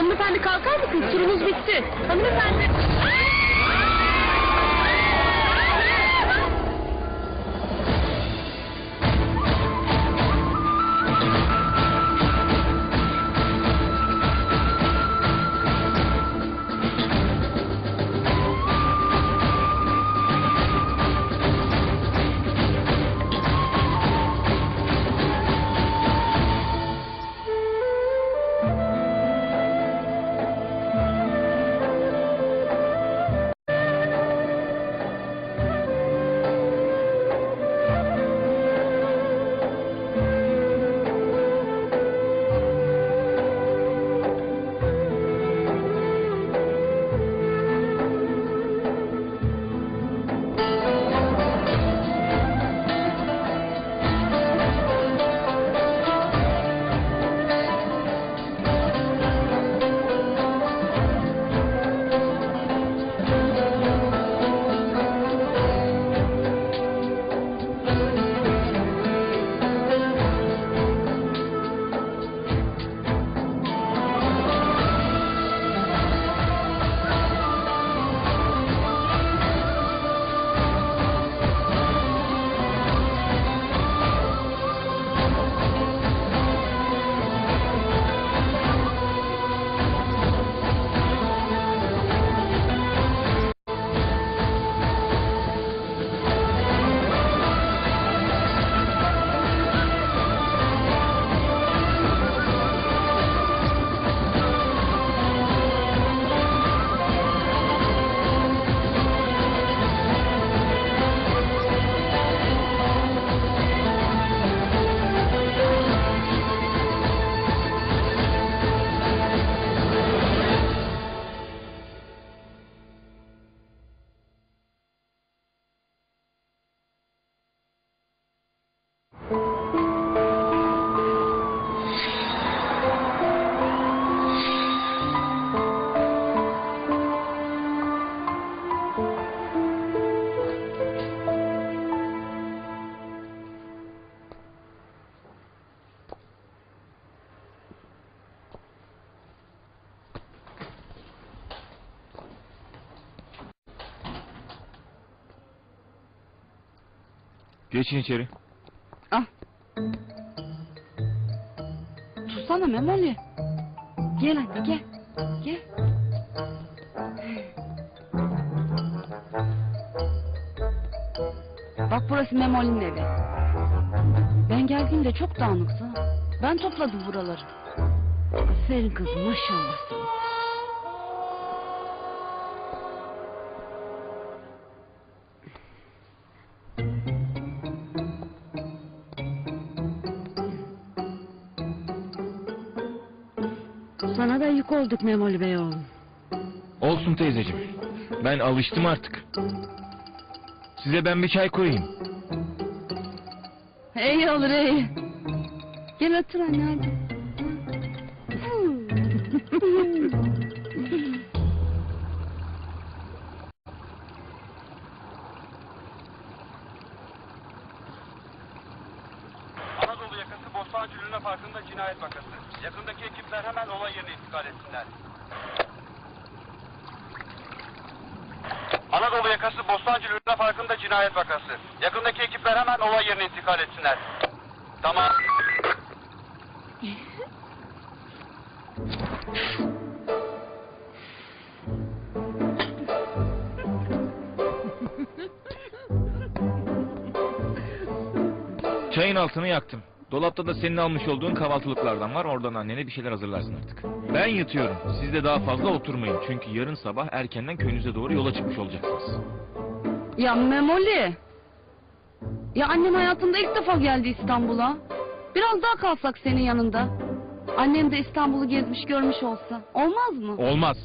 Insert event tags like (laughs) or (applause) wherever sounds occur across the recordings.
Hanımefendi kalkar mısınız? Turunuz bitti. Hanımefendi. Geçin içeri. Ah. Tutsana Memoli. Gel hadi gel. Gel. Bak burası Memoli'nin evi. Ben geldiğimde çok dağınıktı. Ben topladım buraları. Aferin kızım maşallah sana. Da yük olduk Memoli Bey oğlum. Olsun teyzeciğim. Ben alıştım artık. Size ben bir çay koyayım. İyi olur iyi. Gel otur anne (laughs) hadi. Anadolu yakası Bostancı Lüne Parkı'nda cinayet vakası. Yakındaki ekipler hemen olay yerine intikal etsinler. Anadolu yakası Bostancı Lüne Parkı'nda cinayet vakası. Yakındaki ekipler hemen olay yerine intikal etsinler. Tamam. Çayın altını yaktım. Dolapta da senin almış olduğun kahvaltılıklardan var. Oradan annene bir şeyler hazırlarsın artık. Ben yatıyorum. Siz de daha fazla oturmayın. Çünkü yarın sabah erkenden köyünüze doğru yola çıkmış olacaksınız. Ya Memoli. Ya annem hayatında ilk defa geldi İstanbul'a. Biraz daha kalsak senin yanında. Annem de İstanbul'u gezmiş görmüş olsa. Olmaz mı? Olmaz.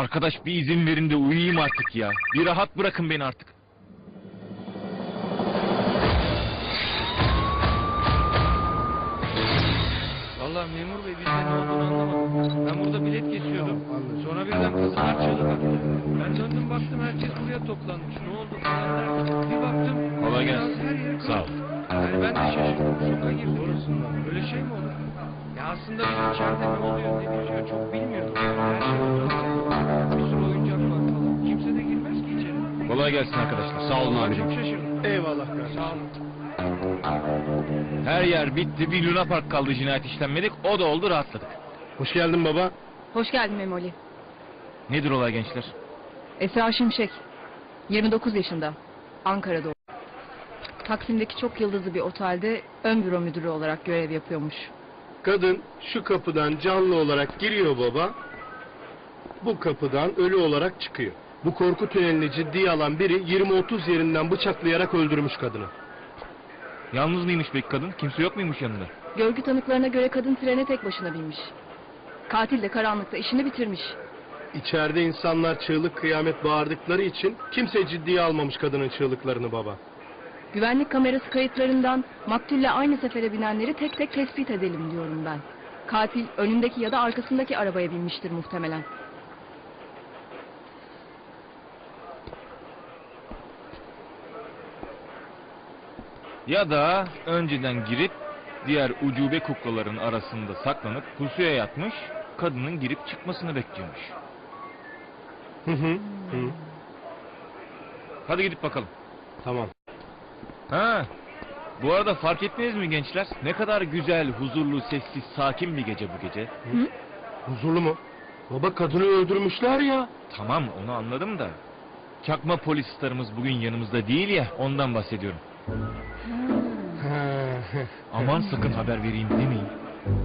Arkadaş bir izin verin de uyuyayım artık ya. Bir rahat bırakın beni artık. Sağ olun çok şaşırdım. Eyvallah kardeşim. Sağ olun. Her yer bitti. Bir Luna Park kaldı cinayet işlenmedik. O da oldu rahatladık. Hoş geldin baba. Hoş geldin Memoli. Nedir olay gençler? Esra Şimşek. 29 yaşında. Ankara'da. Taksim'deki çok yıldızlı bir otelde ön büro müdürü olarak görev yapıyormuş. Kadın şu kapıdan canlı olarak giriyor baba. Bu kapıdan ölü olarak çıkıyor. Bu korku tünelini ciddiye alan biri 20-30 yerinden bıçaklayarak öldürmüş kadını. Yalnız mıymış peki kadın? Kimse yok muymuş yanında? Görgü tanıklarına göre kadın trene tek başına binmiş. Katil de karanlıkta işini bitirmiş. İçeride insanlar çığlık kıyamet bağırdıkları için kimse ciddiye almamış kadının çığlıklarını baba. Güvenlik kamerası kayıtlarından maktulle aynı sefere binenleri tek tek tespit edelim diyorum ben. Katil önündeki ya da arkasındaki arabaya binmiştir muhtemelen. Ya da önceden girip diğer ucube kuklaların arasında saklanıp pusuya yatmış, kadının girip çıkmasını bekliyormuş. Hı hı. hı. Hadi gidip bakalım. Tamam. Ha. Bu arada fark ettiniz mi gençler? Ne kadar güzel, huzurlu, sessiz, sakin bir gece bu gece. Huzurlu mu? Baba kadını öldürmüşler ya. Tamam onu anladım da. Çakma polis starımız bugün yanımızda değil ya ondan bahsediyorum. Aman sakın haber vereyim demeyin.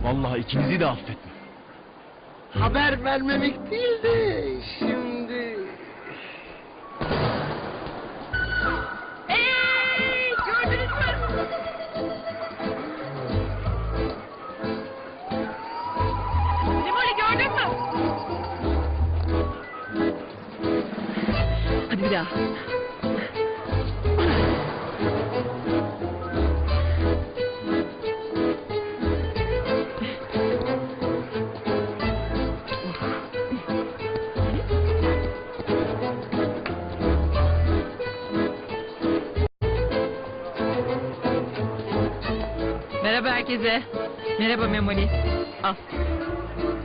Vallahi ikinizi de affetmem. Haber vermemek değil de şimdi... Ey gördünüz mü? Memoli gördün mü? Hadi bir daha. Merhaba herkese. Merhaba Memoli. Al.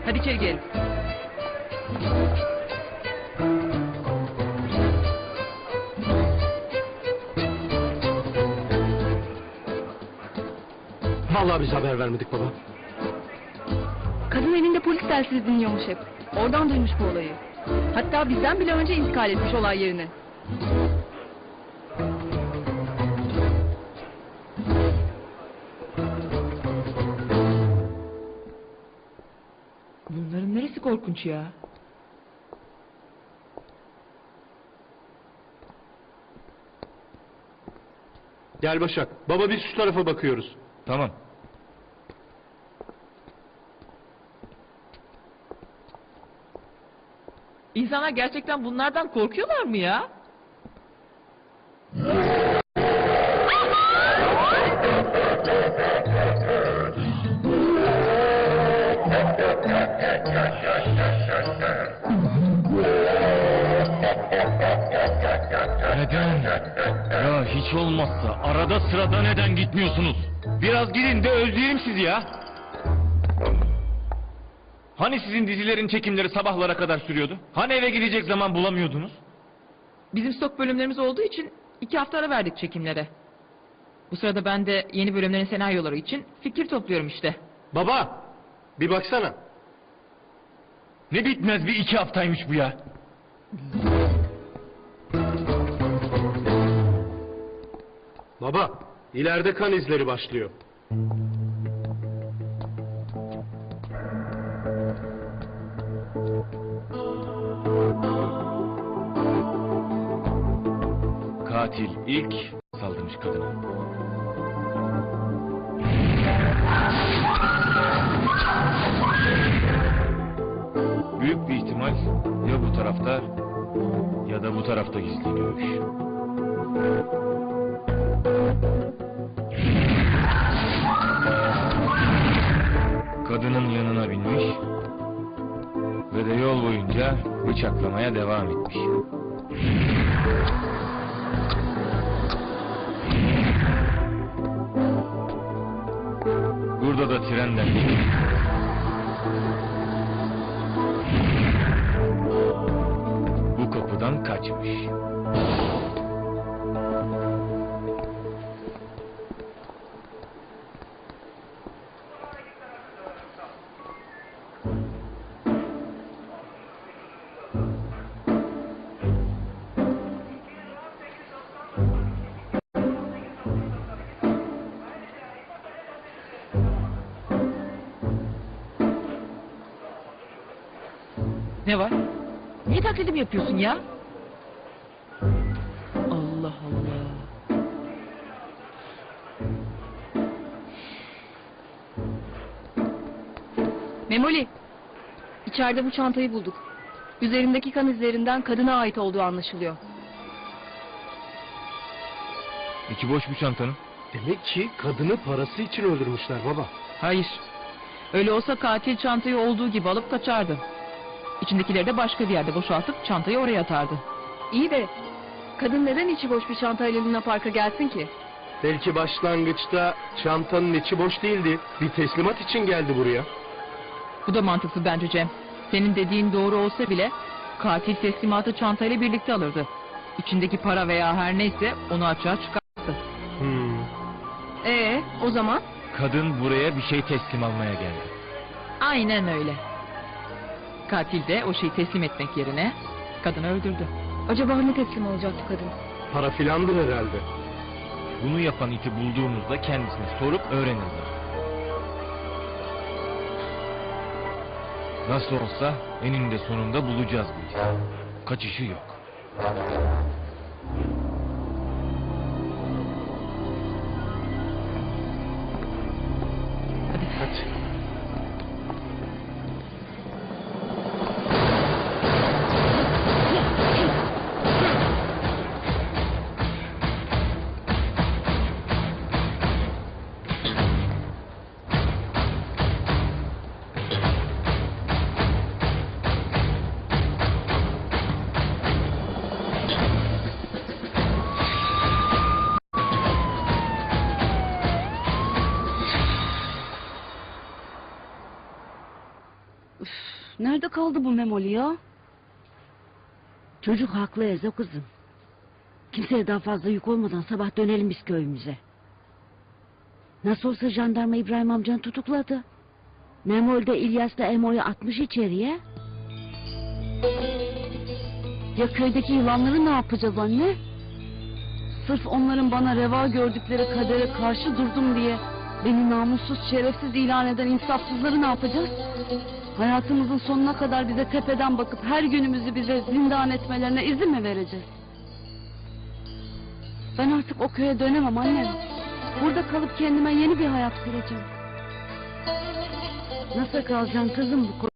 Hadi içeri gelin. Vallahi biz haber vermedik baba. Kadın elinde polis telsizi dinliyormuş hep. Oradan duymuş bu olayı. Hatta bizden bile önce intikal etmiş olay yerine. Korkunç ya? Gel Başak. Baba biz şu tarafa bakıyoruz. Tamam. İnsanlar gerçekten bunlardan korkuyorlar mı ya? Neden? Ya hiç olmazsa arada sırada neden gitmiyorsunuz? Biraz gidin de özleyelim sizi ya. Hani sizin dizilerin çekimleri sabahlara kadar sürüyordu? Hani eve gidecek zaman bulamıyordunuz? Bizim stok bölümlerimiz olduğu için iki hafta ara verdik çekimlere. Bu sırada ben de yeni bölümlerin senaryoları için fikir topluyorum işte. Baba bir baksana. Ne bitmez bir iki haftaymış bu ya. Baba ileride kan izleri başlıyor. Katil ilk saldırmış kadına. Büyük bir ihtimal ya bu tarafta ya da bu tarafta gizleniyormuş. Bıçaklamaya devam etmiş. Burada da trenden inip Niye taklidimi yapıyorsun ya? Allah Allah. Memoli, içeride bu çantayı bulduk. Üzerindeki kan izlerinden kadına ait olduğu anlaşılıyor. İçi boş bu çantanın. Demek ki kadını parası için öldürmüşler baba. Hayır. Öyle olsa katil çantayı olduğu gibi alıp kaçardı. İçindekileri de başka bir yerde boşaltıp çantayı oraya atardı. İyi de kadın neden içi boş bir çantayla Luna Park'a gelsin ki? Belki başlangıçta çantanın içi boş değildi. Bir teslimat için geldi buraya. Bu da mantıklı bence Cem. Senin dediğin doğru olsa bile katil teslimatı çantayla birlikte alırdı. İçindeki para veya her neyse onu açığa çıkarttı. Hmm. Ee, o zaman? Kadın buraya bir şey teslim almaya geldi. Aynen öyle. Katil de o şeyi teslim etmek yerine kadını öldürdü. Acaba ne teslim olacaktı kadın? Para filandır herhalde. Bunu yapan iti bulduğumuzda kendisine sorup öğrenirler. Nasıl olsa eninde sonunda bulacağız bu iti. Kaçışı yok. Nerede kaldı bu Memoli ya? Çocuk haklı Ezo kızım. Kimseye daha fazla yük olmadan sabah dönelim biz köyümüze. Nasıl olsa jandarma İbrahim amcanı tutukladı. Memol de İlyas da Emo'yu atmış içeriye. Ya köydeki yılanları ne yapacağız anne? Sırf onların bana reva gördükleri kadere karşı durdum diye beni namussuz şerefsiz ilan eden insafsızları ne yapacağız? Hayatımızın sonuna kadar bize tepeden bakıp her günümüzü bize zindan etmelerine izin mi vereceğiz? Ben artık o köye dönemem annem. Burada kalıp kendime yeni bir hayat kuracağım. Nasıl kalacaksın kızım bu